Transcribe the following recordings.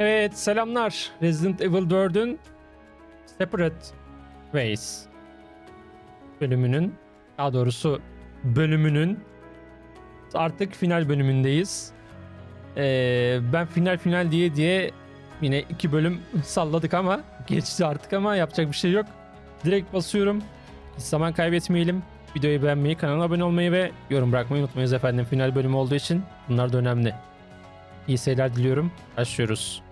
Evet selamlar. Resident Evil 4'ün Separate Ways bölümünün daha doğrusu bölümünün artık final bölümündeyiz. Ee, ben final final diye diye yine iki bölüm salladık ama geçti artık ama yapacak bir şey yok. Direkt basıyorum. Hiç zaman kaybetmeyelim. Videoyu beğenmeyi, kanala abone olmayı ve yorum bırakmayı unutmayınız efendim. Final bölümü olduğu için bunlar da önemli. İyi seyirler diliyorum. Başlıyoruz.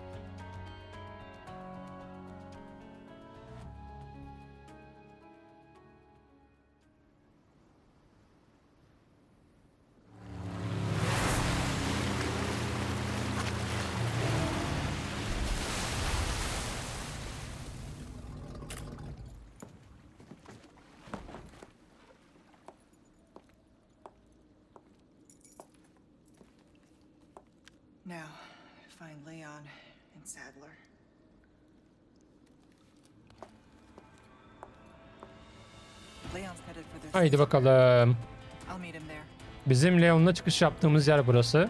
Now, find Leon and Sadler. Leon's headed for their Haydi bakalım. I'll meet him there. Bizim Leon'la çıkış yaptığımız yer burası.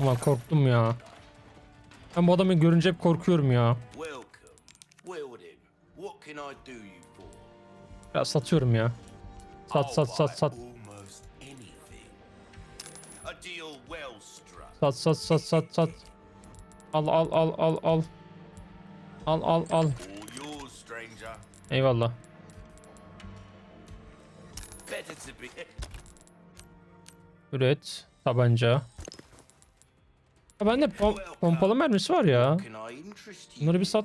Ulan korktum ya. Ben bu adamı görünce hep korkuyorum ya. Biraz satıyorum ya. Sat sat sat sat. Sat sat sat sat sat. Al al al al al. Al al al. Eyvallah. Üret. Tabanca. Ha bende pom- pompalı mermisi var ya. Bunları bir sat.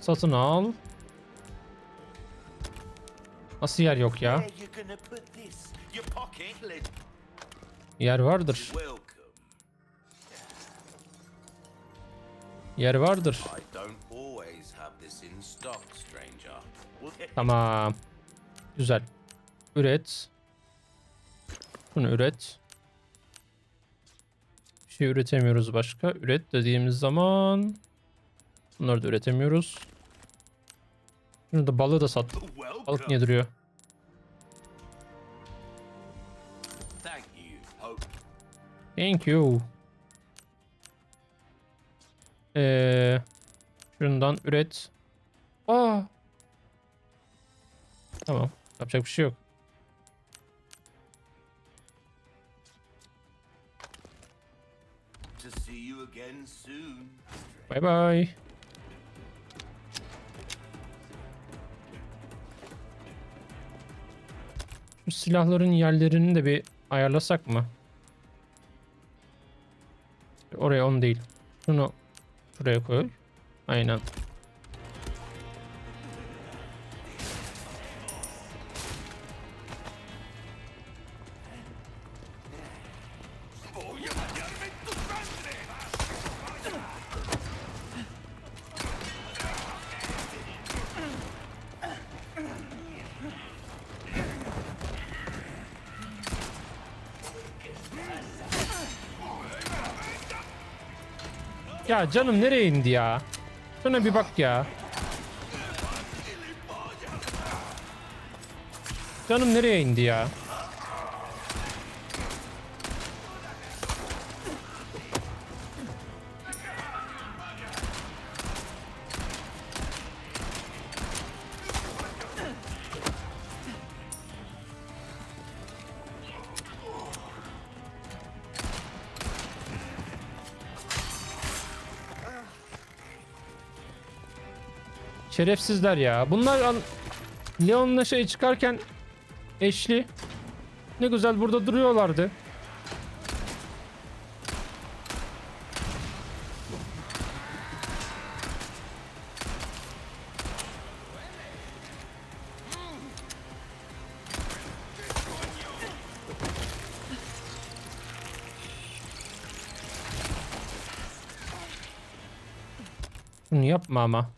Satın al. Nasıl yer yok ya? Yer vardır. Yer vardır. Tamam. Güzel. Üret. Bunu üret. Bir şey üretemiyoruz başka. Üret dediğimiz zaman bunları da üretemiyoruz. Şunu da balığı da sat. Balık niye duruyor? Thank you. Ee, şundan üret. Aa. Tamam. Yapacak bir şey yok. To see Şu silahların yerlerini de bir ayarlasak mı? Oraya on değil. Şunu şuraya koy. Aynen. Ya canım nereye indi ya? Şuna bir bak ya. Canım nereye indi ya? Şerefsizler ya. Bunlar Leon'la şey çıkarken eşli ne güzel burada duruyorlardı. Yapma ama.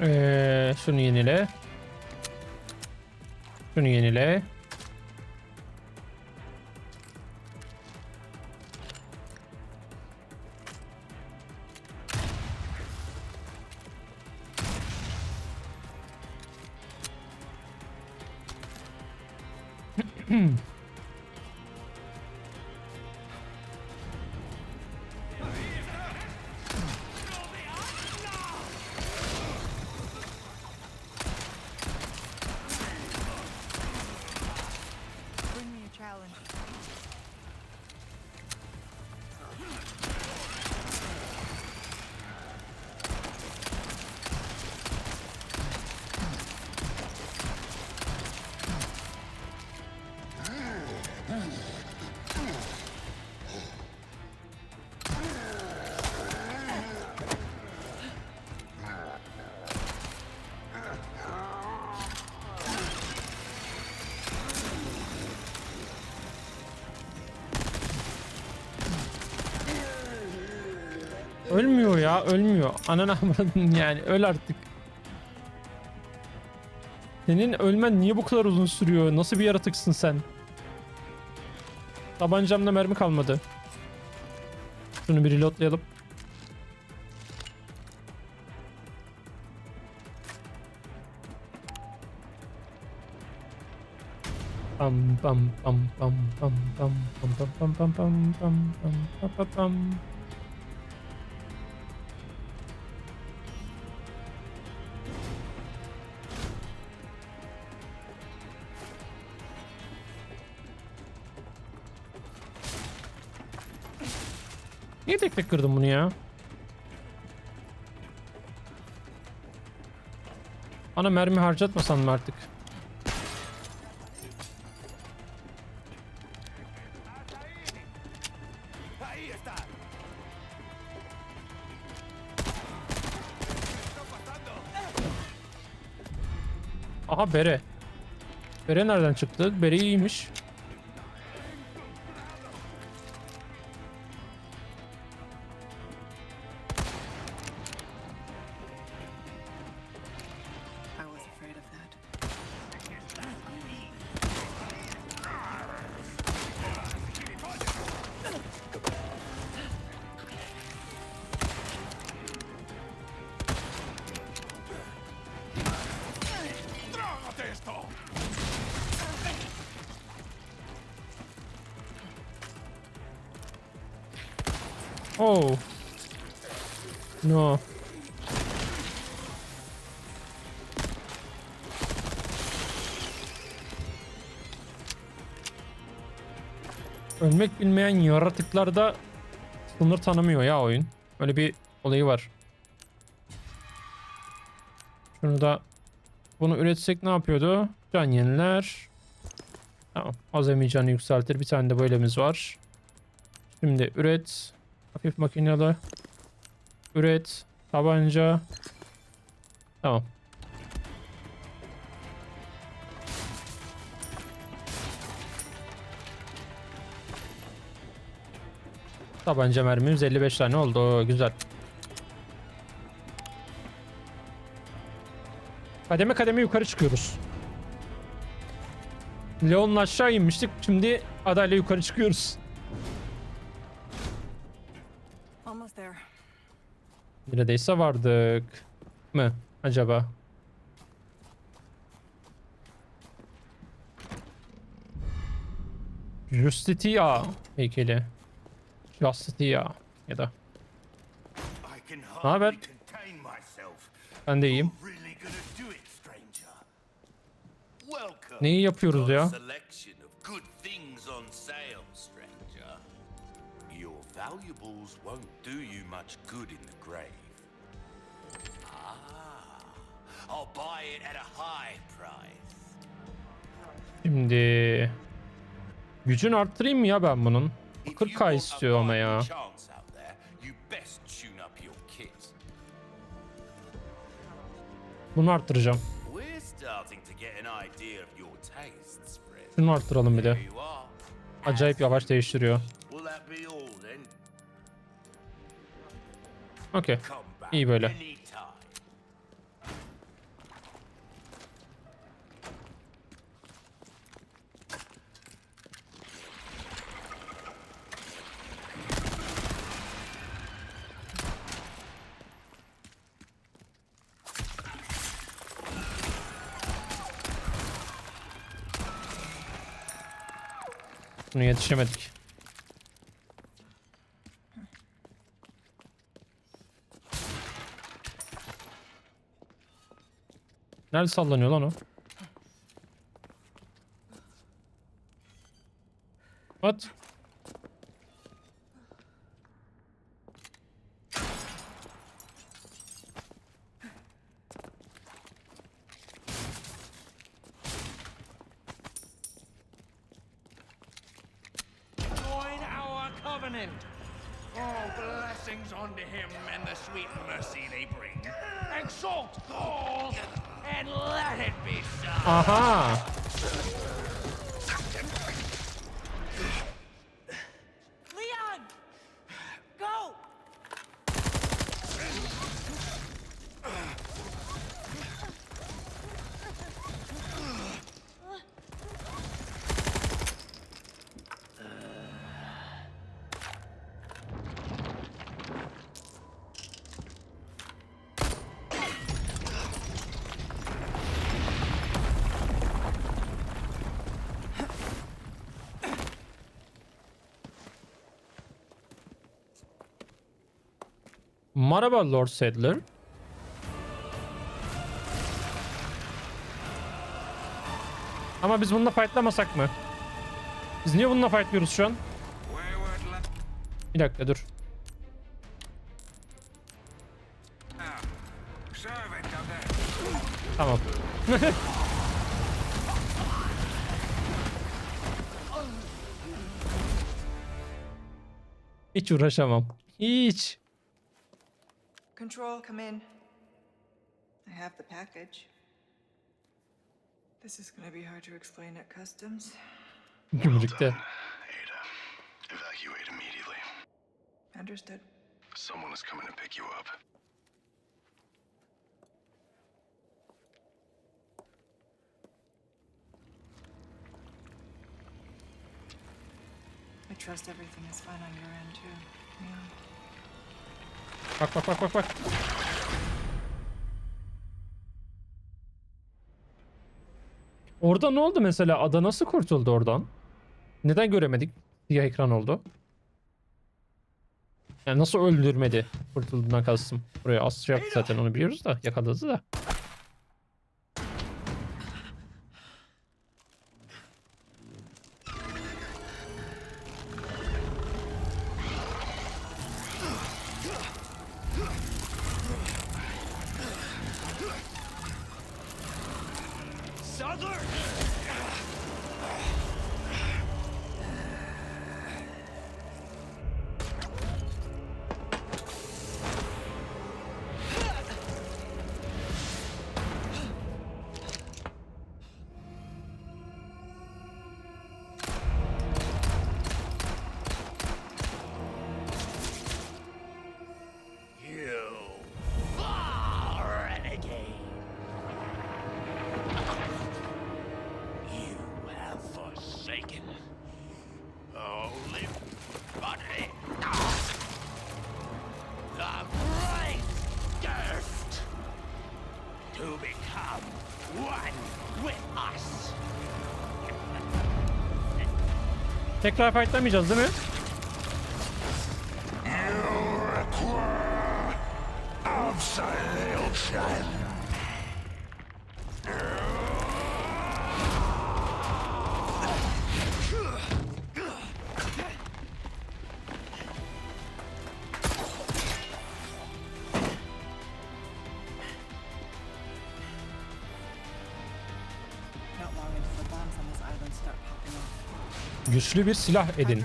Ee, şunu yenile. Şunu yenile. Ya ölmüyor. Ananı avradın yani öl artık. Senin ölmen niye bu kadar uzun sürüyor? Nasıl bir yaratıksın sen? Tabancamda mermi kalmadı. Şunu bir reloadlayalım. Pam pam pam pam pam pam pam pam pam pam pam pam pam pam Niye tek tek kırdım bunu ya? Bana mermi harcatmasan mı artık? Aha bere. Bere nereden çıktı? Bere iyiymiş. Oh. No. Ölmek bilmeyen yaratıklarda sınır tanımıyor ya oyun. Öyle bir olayı var. Şunu da bunu üretsek ne yapıyordu? Can yeniler. Tamam. Azami canı yükseltir. Bir tane de böylemiz var. Şimdi üret. Hafif makinalı. Üret. Tabanca. Tamam. Tabanca mermimiz 55 tane oldu. Güzel. Kademe kademe yukarı çıkıyoruz. Leon'la aşağı inmiştik. Şimdi adayla yukarı çıkıyoruz. Neredeyse vardık mı acaba? Justitia heykeli. Justitia ya da. Ne haber? Ben de iyiyim. Neyi yapıyoruz ya? Valuables won't do you much good in the grave. Şimdi gücün arttırayım mı ya ben bunun? 40k istiyor ama ya. Bunu arttıracağım. Şunu arttıralım bir de. Acayip yavaş değiştiriyor. Okey. İyi böyle. Bunu yetişemedik. Nerede sallanıyor lan o? What? Merhaba Lord Sadler. Ama biz bununla fightlamasak mı? Biz niye bununla fightlıyoruz şu an? Bir dakika dur. Tamam. Hiç uğraşamam. Hiç. Control, come in. I have the package. This is gonna be hard to explain at customs. Gümrükte. Ada, evacuate immediately. Understood. Someone is coming to pick you up. I trust everything is fine on your end too. Leon. Bak bak bak bak bak. Orada ne oldu mesela? Ada nasıl kurtuldu oradan? Neden göremedik? Siyah ekran oldu. Yani nasıl öldürmedi? Kurtulduğundan kastım. Buraya az şey yaptı zaten onu biliyoruz da. Yakaladı da. Brother! Tekrar fightlamayacağız değil mi? Not Güçlü bir silah edin.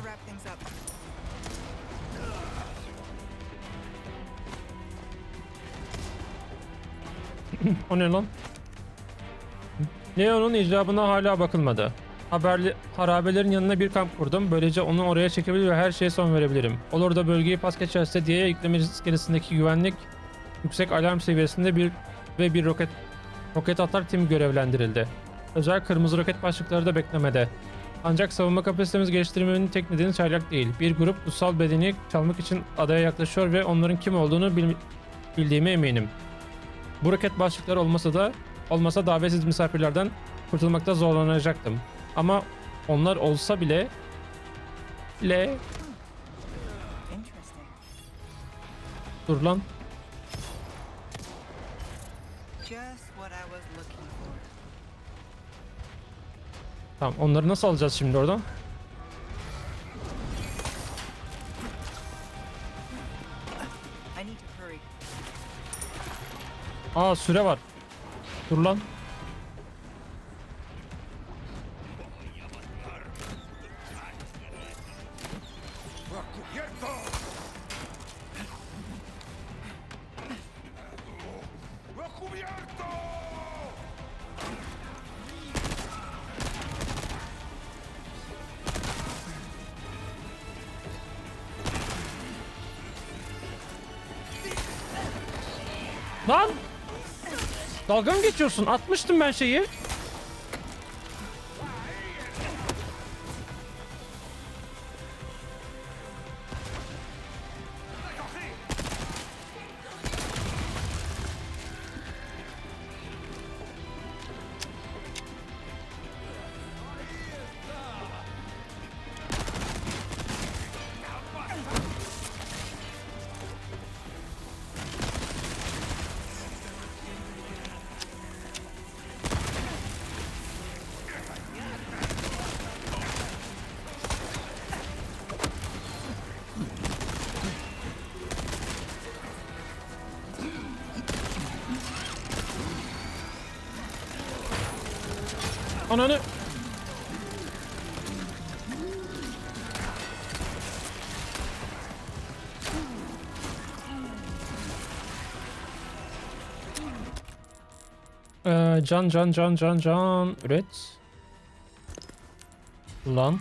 O ne lan? Leon'un icabına hala bakılmadı. Haberli harabelerin yanına bir kamp kurdum. Böylece onu oraya çekebilir ve her şeye son verebilirim. Olur da bölgeyi pas geçerse diye yükleme iskelesindeki güvenlik yüksek alarm seviyesinde bir ve bir roket roket atar tim görevlendirildi. Özel kırmızı roket başlıkları da beklemede. Ancak savunma kapasitemiz geliştirmenin tek nedeni çaylak değil. Bir grup kutsal bedeni çalmak için adaya yaklaşıyor ve onların kim olduğunu bil- bildiğime eminim. Bu roket başlıkları olmasa da olmasa davetsiz misafirlerden kurtulmakta zorlanacaktım. Ama onlar olsa bile. Interesting. Dur lan. Tamam onları nasıl alacağız şimdi oradan? Aa süre var. Dur lan. Lan! Dalga mı geçiyorsun? Atmıştım ben şeyi. Ananı. Ee, can can can can can üret. Lan.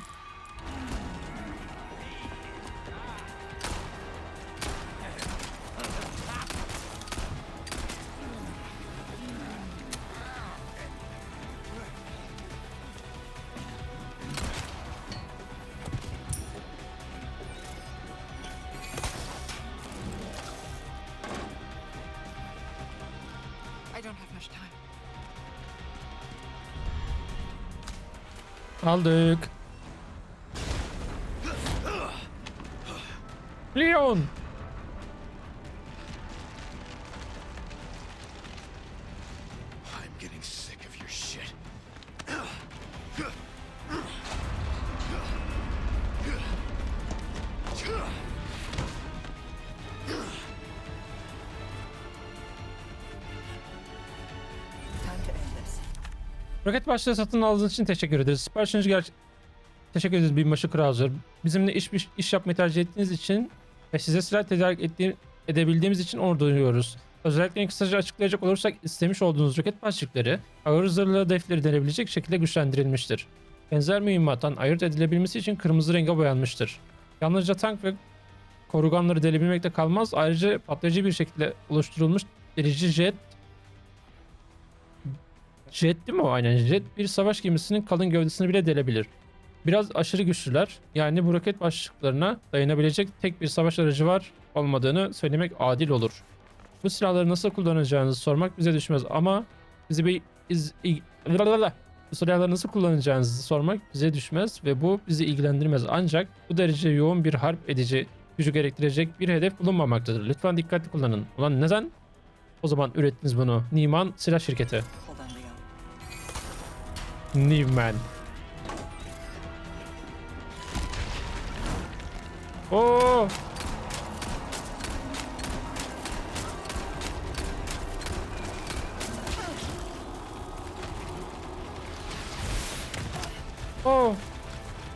Aldık. Leon. Roket başlığı satın aldığınız için teşekkür ederiz. Siparişiniz gerçek... Teşekkür ederiz Binbaşı Krauser. Bizimle iş, iş, iş yapmayı tercih ettiğiniz için ve size silah tedarik ettiği, edebildiğimiz için onur duyuyoruz. Özellikle kısaca açıklayacak olursak istemiş olduğunuz roket başlıkları ağır zırhlı hedefleri denebilecek şekilde güçlendirilmiştir. Benzer mühimmattan ayırt edilebilmesi için kırmızı renge boyanmıştır. Yalnızca tank ve koruganları delebilmekte kalmaz, ayrıca patlayıcı bir şekilde oluşturulmuş delici jet Jet değil mi o aynen? Jet bir savaş gemisinin kalın gövdesini bile delebilir. Biraz aşırı güçlüler. Yani bu roket başlıklarına dayanabilecek tek bir savaş aracı var olmadığını söylemek adil olur. Bu silahları nasıl kullanacağınızı sormak bize düşmez ama bizi bir iz, bu silahları nasıl kullanacağınızı sormak bize düşmez ve bu bizi ilgilendirmez. Ancak bu derece yoğun bir harp edici gücü gerektirecek bir hedef bulunmamaktadır. Lütfen dikkatli kullanın. Ulan neden? O zaman ürettiniz bunu. Niman Silah Şirketi. Newman. Oo. Oo.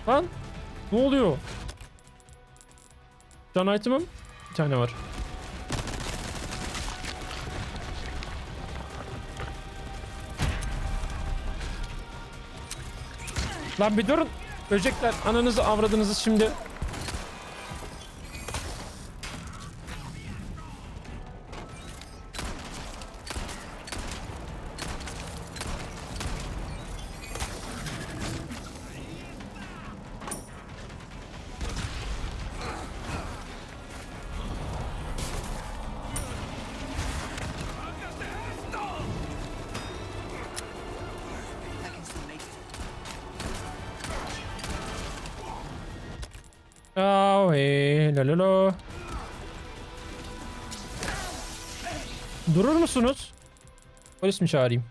Lan. Ne oluyor? Can item'ım bir tane var. Lan bir durun. Böcekler ananızı avradınızı şimdi. Polis mi çağırayım?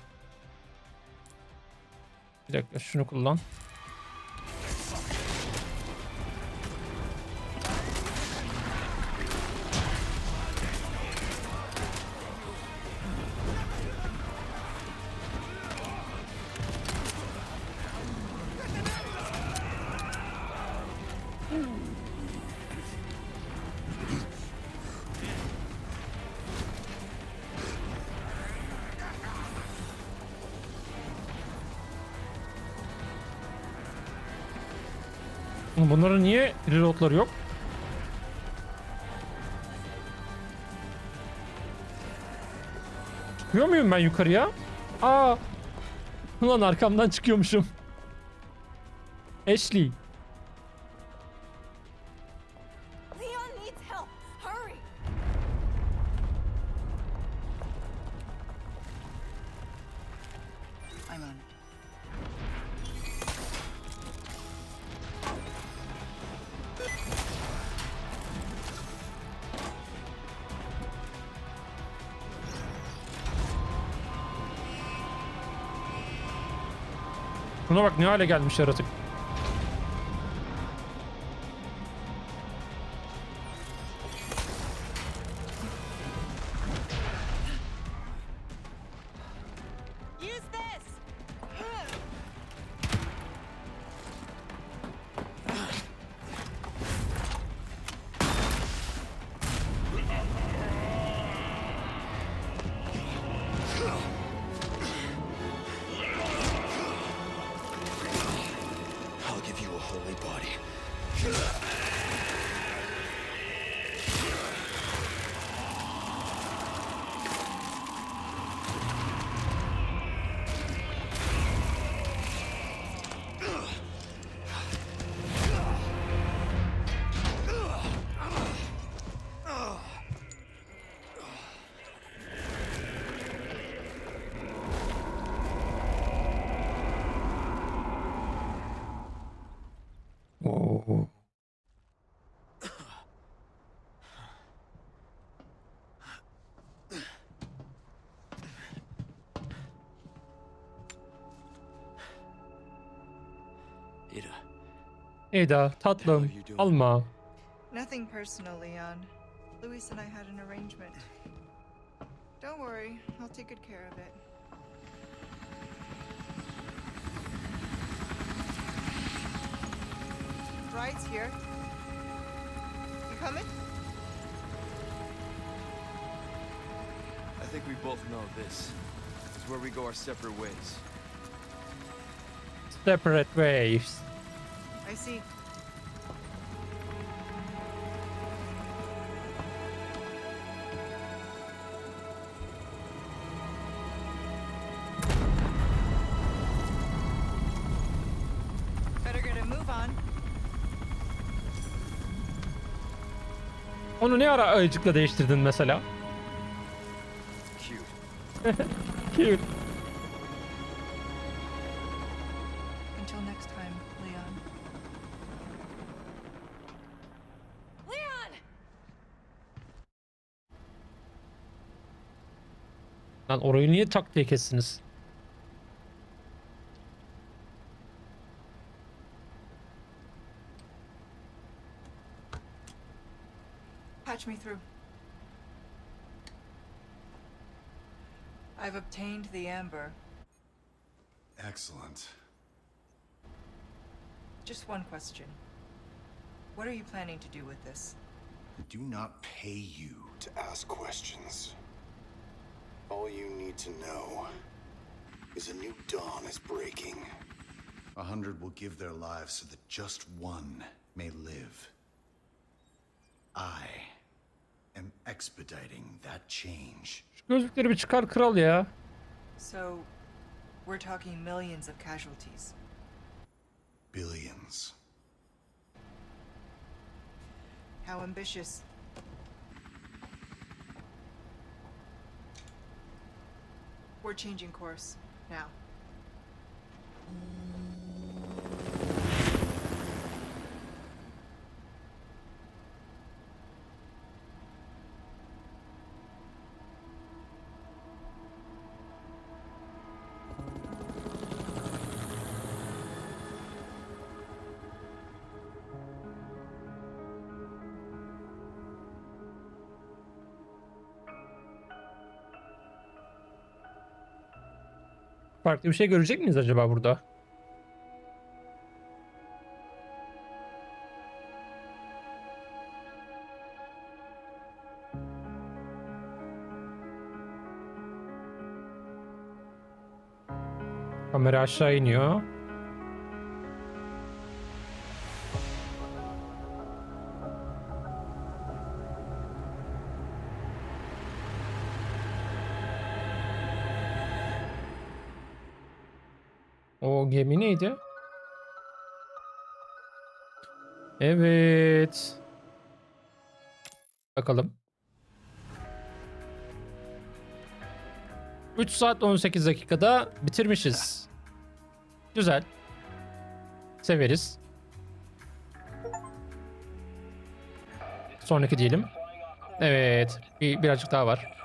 Bir dakika şunu kullan. Bunların niye reloadları yok? Çıkıyor muyum ben yukarıya? Aa. Ulan arkamdan çıkıyormuşum. Ashley. I'm on it. Buna bak ne hale gelmiş yaratık. Eda tatlım alma. Nothing personal, Leon. Luis and I had an arrangement. Don't worry, I'll take good care of it. Bride's here. You coming? I think we both know this is where we go our separate ways. Separate ways. I see. Better get a move on. Onu ne ara ayıcıkla değiştirdin mesela? Cute. Cute. Lan orayı niye tak diye kestiniz? Patch me through. I've obtained the amber. Excellent. Just one question. What are you planning to do with this? I do not pay you to ask questions. All you need to know is a new dawn is breaking. A hundred will give their lives so that just one may live. I am expediting that change. Şu gözlükleri bir çıkar kral ya. So, we're talking millions of casualties. Billions. How ambitious. We're changing course now. Farklı bir şey görecek miyiz acaba burada? Kamera aşağı iniyor. O gemi neydi? Evet. Bakalım. 3 saat 18 dakikada bitirmişiz. Güzel. Severiz. Sonraki diyelim. Evet. Bir, birazcık daha var.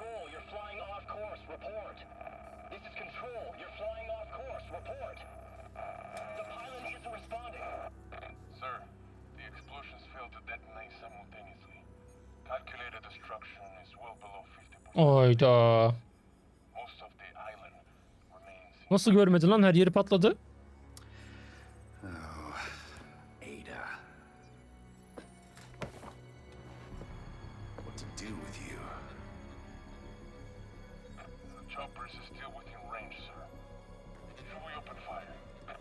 Sir. Should we open fire?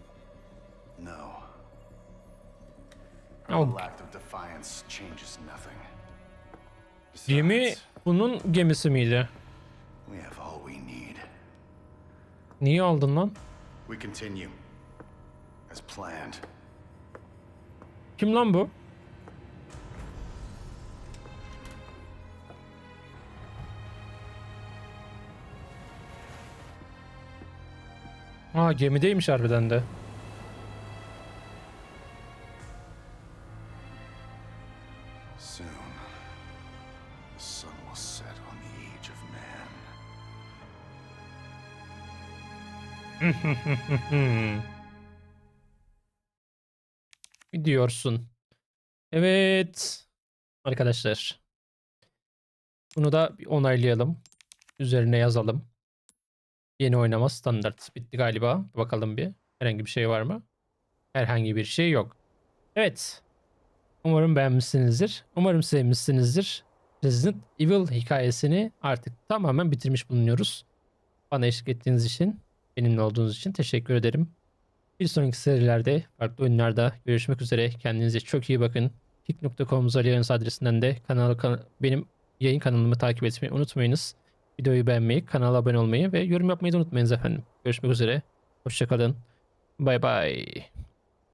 No. Oh. Our lack of defiance changes nothing. Gemi bunun gemisi miydi? Niye aldın lan? Kim lan bu? Aa gemideymiş harbiden de. Hmm. Diyorsun. Evet. Arkadaşlar. Bunu da bir onaylayalım. Üzerine yazalım. Yeni oynama standart. Bitti galiba. Bakalım bir. Herhangi bir şey var mı? Herhangi bir şey yok. Evet. Umarım beğenmişsinizdir. Umarım sevmişsinizdir. Resident Evil hikayesini artık tamamen bitirmiş bulunuyoruz. Bana eşlik ettiğiniz için, benimle olduğunuz için teşekkür ederim. Bir sonraki serilerde, farklı oyunlarda görüşmek üzere. Kendinize çok iyi bakın. Kik.com Zaliyarınız adresinden de kanalı, kan- benim yayın kanalımı takip etmeyi unutmayınız. Videoyu beğenmeyi, kanala abone olmayı ve yorum yapmayı da unutmayınız efendim. Görüşmek üzere. Hoşçakalın. Bay bay.